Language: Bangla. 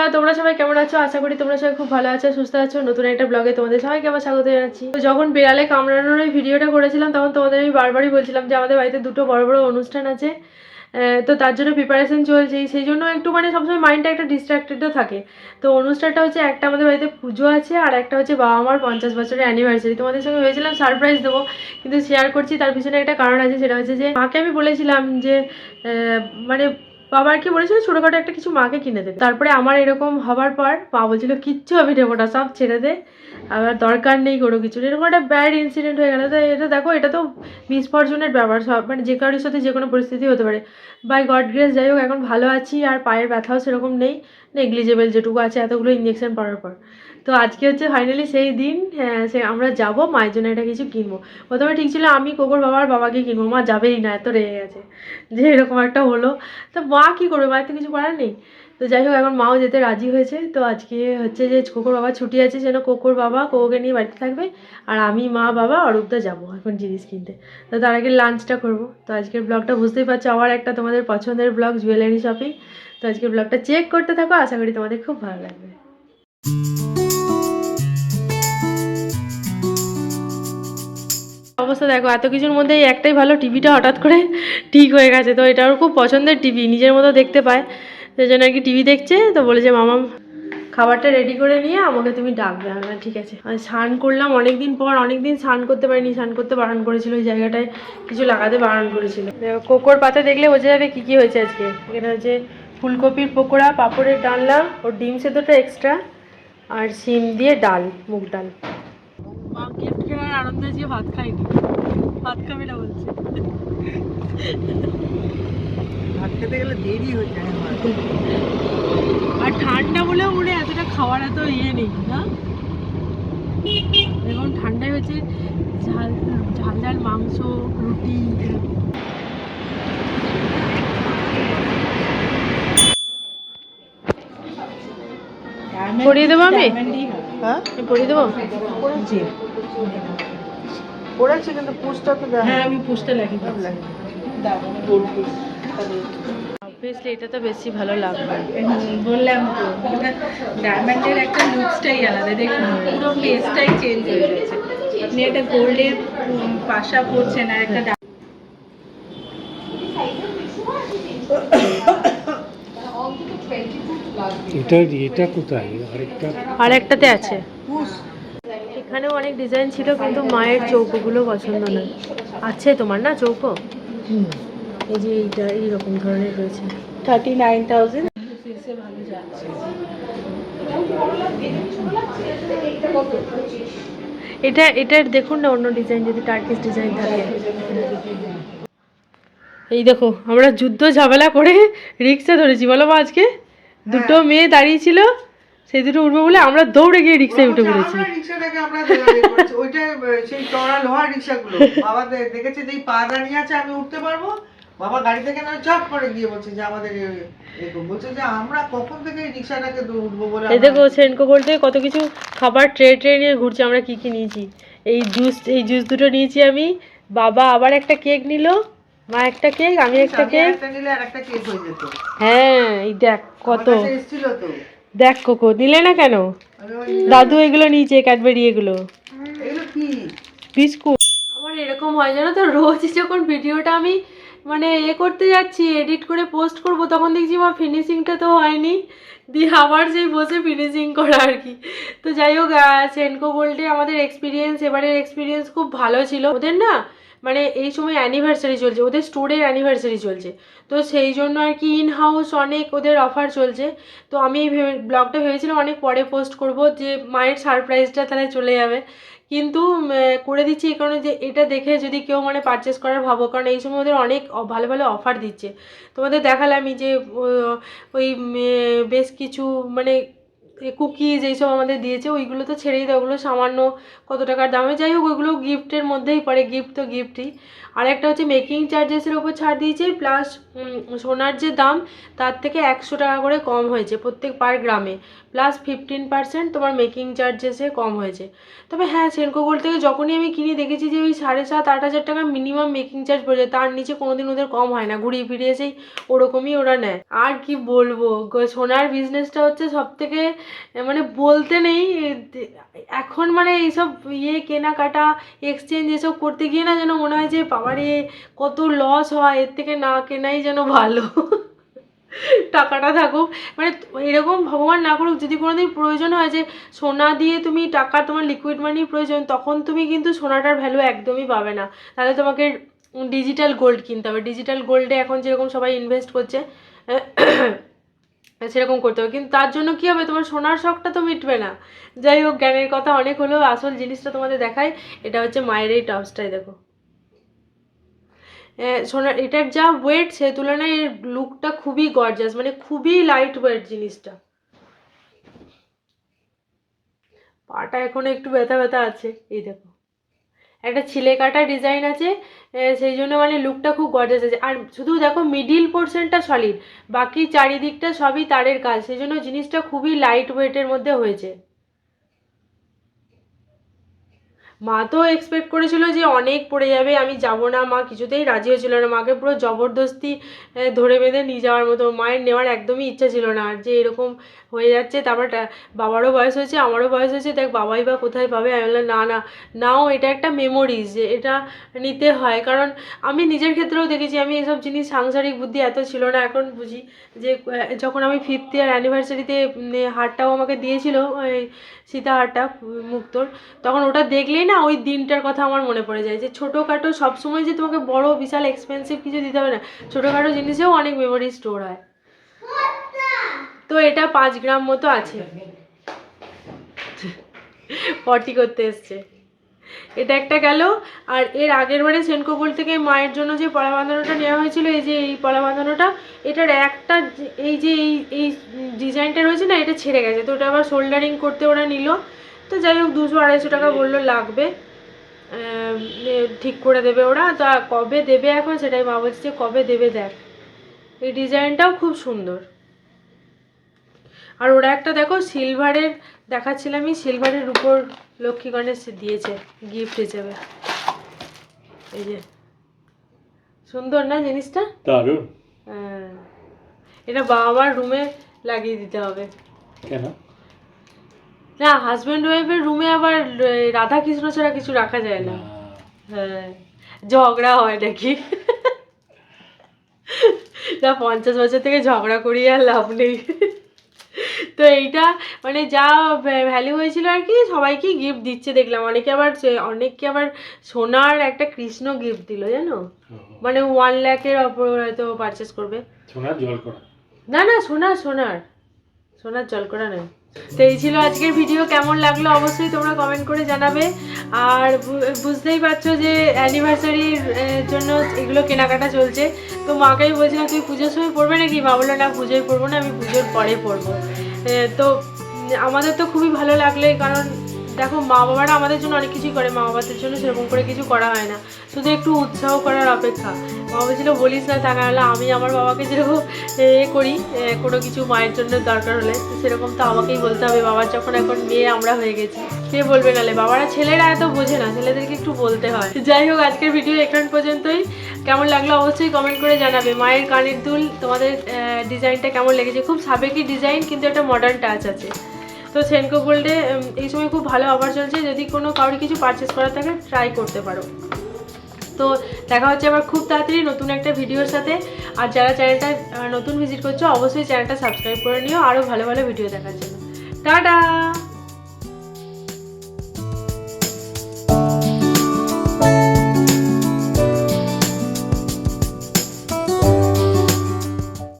বন্ধুরা তোমরা সবাই কেমন আছো? আশা করি তোমরা সবাই খুব ভালো আছো সুস্থ আছো। নতুন একটা ব্লগে তোমাদের সবাইকে আবার স্বাগত জানাচ্ছি। তো যখন বিড়ালে কামড়ানোর ভিডিওটা করেছিলাম তখন তোমাদের আমি বারবারই বলছিলাম যে আমাদের বাড়িতে দুটো বড় বড় অনুষ্ঠান আছে। তো তার জন্য প্রিপারেশন চলছে। সেই জন্য একটু মানে সবসময় মাইন্ডটা একটা ডিস্ট্রাক্টেডও থাকে। তো অনুষ্ঠানটা হচ্ছে একটা আমাদের বাড়িতে পুজো আছে আর একটা হচ্ছে বাবা মার পঞ্চাশ বছরের অ্যানিভার্সারি তোমাদের সঙ্গে ভেবেছিলাম সারপ্রাইজ দেবো কিন্তু শেয়ার করছি। তার পিছনে একটা কারণ আছে সেটা হচ্ছে যে মাকে আমি বলেছিলাম যে আহ, মানে বাবার কি বলেছিল? ছোটোখাটো একটা কিছু মাকে কিনে দেবে। তারপরে আমার এরকম হবার পর মা বলছিল, কিচ্ছু আমি নেব না, সব ছেড়ে দে। আবার দরকার নেই কোনো কিছু এরকম একটা ব্যাড ইনসিডেন্ট হয়ে গেল। তো এটা দেখো, এটা তো মিসফরচুনের ব্যাপার। সব মানে যে কারোর সাথে যে কোনো পরিস্থিতি হতে পারে। বাই গড গ্রেস যাই হোক, এখন ভালো আছি আর পায়ের ব্যথাও সেরকম নেই। নেগলিজেবল যেটুকু আছে, এতগুলো ইঞ্জেকশন পড়ার পর। তো আজকে হচ্ছে ফাইনালি সেই দিন হ্যাঁ সে আমরা যাব, মায়ের জন্য এটা কিছু কিনবো। প্রথমে ঠিক ছিল আমি কোকোর বাবার বাবাকে কিনবো, মা যাবেই না, এত রেগে গেছে যে এরকম একটা হলো। তো মা কী করবে মায়ের তো কিছু করার নেই। তো যাই হোক, এখন মাও যেতে রাজি হয়েছে। তো আজকে হচ্ছে যে কোকোর বাবা ছুটি আছে, যেন কোকর বাবা কোকোকে নিয়ে বাড়িতে থাকবে আর আমি, মা, বাবা, অরূপদা যাব এখন জিনিস কিনতে। তো তার আগে লাঞ্চটা করব। তো আজকের ব্লগটা বুঝতেই পারছ আবার একটা তোমাদের পছন্দের ব্লগ, জুয়েলারি শপিং। তো আজকের ব্লগটা চেক করতে থাকো, আশা করি তোমাদের খুব ভালো লাগবে। অবস্থা দেখো, এত কিছুর মধ্যে একটাই ভালো টিভিটা হঠাৎ করে ঠিক হয়ে গেছে। তো এটা ওর খুব পছন্দের টিভি নিজের মতো দেখতে পায়। সেই জন্য আর কি টিভি দেখছে, তো বলেছে মামাম খাবারটা রেডি করে নিয়ে আমাকে তুমি ডাকবে। আমি ঠিক আছে। স্নান করলাম অনেক দিন পর অনেক দিন স্নান করতে পারিনি, স্নান করতে বারণ করেছিল, ওই জায়গাটায় কিছু লাগাতে বারণ করেছিল। কোকোর পাতা দেখলে বোঝা যাবে কী কী হয়েছে আজকে। এখানে হচ্ছে ফুলকপির পকোড়া, পাঁপড়ের ডালনা, ওর ডিম সেদ্ধটা এক্সট্রা আর শিম দিয়ে ডাল, মুগ ডাল। আনন্দে আজকে ভাত খাইনি। ভাত খাবে না বলছে। ভাত খেতে গেলে দেরি হয়ে যায় আর ঠান্ডা বলেও মনে এতটা খাওয়ার এত ইয়ে নেই না? এখন ঠান্ডায় হচ্ছে ঝাল ঝাল ঝাল মাংস রুটি। পরিয়ে দেবো আমি? হ্যাঁ? পরিয়ে দেবো? করেছি করেছি কিন্তু পুষটা তো হ্যাঁ আমি পুষতে লাগি দাও আমি অবভিয়াসলি এটা তো বেশি ভালো লাগবে। বললাম তো ডায়মন্ডের একটা লুকসটাই আলাদা। দেখুন পুরো ফেসটাই চেঞ্জ হয়ে গেছে। আপনি একটা গোল্ডের পাশা পরছেন আর একটা এটা এটা কোথায়? আরেকটা আর একটাতে আছে এখানেও অনেক ডিজাইন ছিল কিন্তু মায়ের চৌকোগুলো পছন্দ নয়। আছে তোমার না চৌকো? এই যে এইটা এইরকম ধরনের রয়েছে। থার্টি নাইন থাউজেন্ড ফেসে ভালো যাচ্ছে এটা এটার দেখুন না অন্য ডিজাইন যদি টার্কিস ডিজাইন থাকে। এই দেখো আমরা যুদ্ধ ঝামেলা করে রিক্সা ধরেছি। বলো মা আজকে দুটো মেয়ে দাঁড়িয়ে ছিল। সেই দুটো উঠবে বলে আমরা দৌড়ে গিয়ে রিক্সায় উঠে পড়েছি। রিক্সাটাকে আমরা ওইটা সেই চড়া লোহার রিক্সাগুলো। বাবা দেখেছে যে পা দাঁড়িয়ে আছে আমি উঠতে পারব? বাবা গাড়ি থেকে না চট করে গিয়ে বলছে যে আমাদের বলছে যে আমরা কখন থেকে রিক্সাটাকে উঠবো বলে এই দেখো সেনকো থেকে কত কিছু খাবার ট্রে ট্রে নিয়ে ঘুরছে আমরা কি কি নিয়েছি? এই জুস এই জুস দুটো নিয়েছি আমি। বাবা আবার একটা কেক নিল মা একটা কেক আমি একটা কেক। একটা কেক হয়ে যেত। হ্যাঁ এই দেখ কত। এসেছিল তো। দেখ কোকো নিলে না কেন? দাদু এগুলো নিয়েছে ক্যাডবেরি এগুলো। এগুলো কি? বিস্কুট। আমার এরকম হয় জানো তো? রোজ যখন ভিডিওটা আমি মানে এ করতে যাচ্ছি এডিট করে পোস্ট করব তখন দেখছি আমার ফিনিশিংটা তো হয়নি। দিয়ে আবার সেই বসে ফিনিশিং করা আর কি। তো যাই হোক সেনকো গোল্ডে আমাদের এক্সপিরিয়েন্স এবারের এক্সপিরিয়েন্স খুব ভালো ছিল। ওদের না মানে এই সময় অ্যানিভার্সারি চলছে, ওদের স্টোরের অ্যানিভার্সারি চলছে। তো সেই জন্য আর কি ইন হাউস অনেক ওদের অফার চলছে। তো আমি এই ব্লগটা ভেবেছিলাম অনেক পরে পোস্ট করব যে মায়ের সারপ্রাইজটা তাহলে চলে যাবে। কিন্তু করে দিচ্ছি এই কারণে যে এটা দেখে যদি কেউ মানে পারচেস করার ভাবো, কারণ এই সময় ওদের অনেক ভালো ভালো অফার দিচ্ছে। তোমাদের দেখালামই যে ওই বেশ কিছু মানে কুকিজ এইসব আমাদের দিয়েছে, ওইগুলো তো ছেড়েই দেয় ওগুলো সামান্য কত টাকার দামে। যাই হোক, ওইগুলো গিফটের মধ্যেই পড়ে গিফট তো গিফটই আর একটা হচ্ছে মেকিং চার্জেসের ওপর ছাড় দিয়েছে প্লাস সোনার যে দাম, তার থেকে একশো টাকা করে কম হয়েছে প্রত্যেক পার গ্রামে। প্লাস ফিফটিন পার্সেন্ট তোমার মেকিং চার্জেসে কম হয়েছে। তবে হ্যাঁ সেনকো গোল্ড থেকে যখনই আমি কিনে দেখেছি যে ওই সাড়ে সাত, আট হাজার টাকা মিনিমাম মেকিং চার্জ পড়ে যায় তার নিচে কোনোদিন ওদের কম হয় না, ঘুরিয়ে ফিরিয়ে সেই ওরকমই ওরা নেয়। আর কি বলব সোনার বিজনেসটা হচ্ছে সব থেকে মানে বলতে নেই এখন মানে এইসব ইয়ে কেনাকাটা এক্সচেঞ্জ এসব করতে গিয়ে না যেন মনে হয় যে বাবারে, কত লস হয়, এর থেকে না কেনাই যেন ভালো। টাকাটা থাকুক। মানে এরকম ভগবান না করুক, যদি কোনোদিন প্রয়োজন হয় যে সোনা দিয়ে তুমি টাকা, তোমার লিকুইড মানির প্রয়োজন, তখন তুমি কিন্তু সোনাটার ভ্যালু একদমই পাবে না। তাহলে তোমাকে ডিজিটাল গোল্ড কিনতে হবে। ডিজিটাল গোল্ডে এখন যেরকম সবাই ইনভেস্ট করছে, সেরকম করতে হবে। কিন্তু তার জন্য কী হবে? তোমার সোনার শখটা তো মিটবে না। যাই হোক, জ্ঞানের কথা অনেক হলেও আসল জিনিসটা তোমাদের দেখায় এটা হচ্ছে মায়ের এই টপসটাই দেখো। সোনার এটার যা ওয়েট সে তুলনায় এর লুকটা খুবই গর্জাস মানে খুবই লাইট ওয়েট জিনিসটা। পাটা এখনও একটু ব্যথা ব্যথা আছে, এই দেখো। একটা ছিলে কাটা ডিজাইন আছে সেই জন্য মানে লুকটা খুব গর্জাস আছে। আর শুধু দেখো মিডিল পোর্শনটা সলিড বাকি চারিদিকটা সবই তারের কাজ, সেই জন্য জিনিসটা খুবই লাইট ওয়েটের মধ্যে হয়েছে। মা তো এক্সপেক্ট করেছিল যে অনেক পড়ে যাবে, আমি যাব না, মা কিছুতেই রাজি হয়েছিল না, মাকে পুরো জবরদস্তি ধরে বেঁধে নিয়ে যাওয়ার মতো, মায়ের নেওয়ার একদমই ইচ্ছা ছিল না, আর যে এরকম হয়ে যাচ্ছে, তারপর বাবারও বয়স হয়েছে, আমারও বয়স হয়েছে, দেখ বাবাই বা কোথায় পাবে? আমি বললাম, না না। নাও, এটা একটা মেমোরিজ যে এটা নিতে হয়, কারণ আমি নিজের ক্ষেত্রেও দেখেছি, আমি এসব জিনিস সাংসারিক বুদ্ধি এত ছিল না, এখন বুঝি যে যখন আমি ফিফথ ইয়ার অ্যানিভার্সারিতে হারটাও আমাকে দিয়েছিল সীতা হারটা, মুক্তোর, তখন ওটা দেখলেই না ওই দিনটার কথা আমার মনে পড়ে যায় যে, ছোটোখাটো সবসময় যে তোমাকে বড়, বিশাল এক্সপেন্সিভ কিছু দিতে হবে না, ছোটোখাটো জিনিসেও অনেক মেমোরি স্টোর হয়। তো এটা পাঁচ গ্রাম মতো আছে। পটি করতে এসছে। এটা একটা গেল, আর এর আগের বারে সেনকোপুল থেকে মায়ের জন্য যে পলা বাঁধানোটা নেওয়া হয়েছিল, এই যে এই পলা বাঁধানোটা, এটার একটা এই যে এই এই ডিজাইনটা রয়েছে না, এটা ছেড়ে গেছে। তো ওটা আবার শোল্ডারিং করতে ওরা নিল। তো যাই হোক, দুশো আড়াইশো টাকা বলল, লাগবে। ঠিক করে দেবে ওরা। তা কবে দেবে এখন সেটাই মা বলছে যে কবে দেবে দেখ। এই ডিজাইনটাও খুব সুন্দর। আর ওরা একটা দেখো সিলভারের দেখাচ্ছিলামই সিলভারের উপর লক্ষ্মী গণেশ দিয়েছে গিফট হিসেবে। এই যে সুন্দর না জিনিসটা? দারুণ। হ্যাঁ। এটা বাবা মার রুমে লাগিয়ে দিতে হবে। কেন? না হাজব্যান্ড ওয়াইফের রুমে আবার রাধা কৃষ্ণ ছাড়া কিছু রাখা যায় না। না। হ্যাঁ। ঝগড়া হয় নাকি? না পঞ্চাশ বছর থেকে ঝগড়া করি আর লাভ নেই। তো এইটা মানে যা ভ্যালু হয়েছিল আর কি সবাইকে গিফট দিচ্ছে দেখলাম। অনেকে আবার অনেককে আবার সোনার একটা কৃষ্ণ গিফট দিল জানো? মানে ওয়ান ল্যাকের ওপর হয়তো পারচেস করবে। সোনার জল করা। না না সোনার সোনার। সোনার জল করা নয়। তো এই ছিল আজকের ভিডিও কেমন লাগল অবশ্যই তোমরা কমেন্ট করে জানাবে। আর বুঝতেই পারছ যে অ্যানিভার্সারির জন্য এগুলো কেনাকাটা চলছে। তো মাকেই বলছিলাম তুই পুজোর সময় পড়বে নাকি? মা বলল না পুজোয় পড়ব না আমি পুজোর পরে পড়ব তো, আমাদের তো খুবই ভালো লাগলে, কারণ দেখো মা বাবারা আমাদের জন্য অনেক কিছুই করে মা বাবাদের জন্য সেরকম করে কিছু করা হয় না। শুধু একটু উৎসাহ করার অপেক্ষা। মা বাবা ছিল বলিস না থাকা হলে আমি আমার বাবাকে যেরকম, এ, করি কোনো কিছু মায়ের জন্য দরকার হলে, তো সেরকম তো আমাকেই বলতে হবে, বাবার যখন এখন মেয়ে, আমরা হয়ে গেছি। কে বলবে নালে? বাবারা ছেলেরা এত বোঝে না, ছেলেদেরকে একটু বলতে হয়। যাই হোক, আজকের ভিডিও এখান পর্যন্তই। কেমন লাগল অবশ্যই কমেন্ট করে জানাবে। মায়ের কানের দুল, তোমাদের ডিজাইনটা কেমন লেগেছে? খুব সাবেকি ডিজাইন কিন্তু একটা মডার্ন টাচ আছে। তো সেনকো গোল্ডে এই সময় খুব ভালো অফার চলছে। যদি কোনো কারোর কিছু পারচেস করা থাকে ট্রাই করতে পারো। তো দেখা হচ্ছে আবার খুব তাড়াতাড়ি নতুন একটা ভিডিওর সাথে। আর যারা চ্যানেলটা নতুন ভিজিট করছ, অবশ্যই চ্যানেলটা সাবস্ক্রাইব করে নিও। আরও ভালো ভালো ভিডিও দেখার জন্য। টাটা!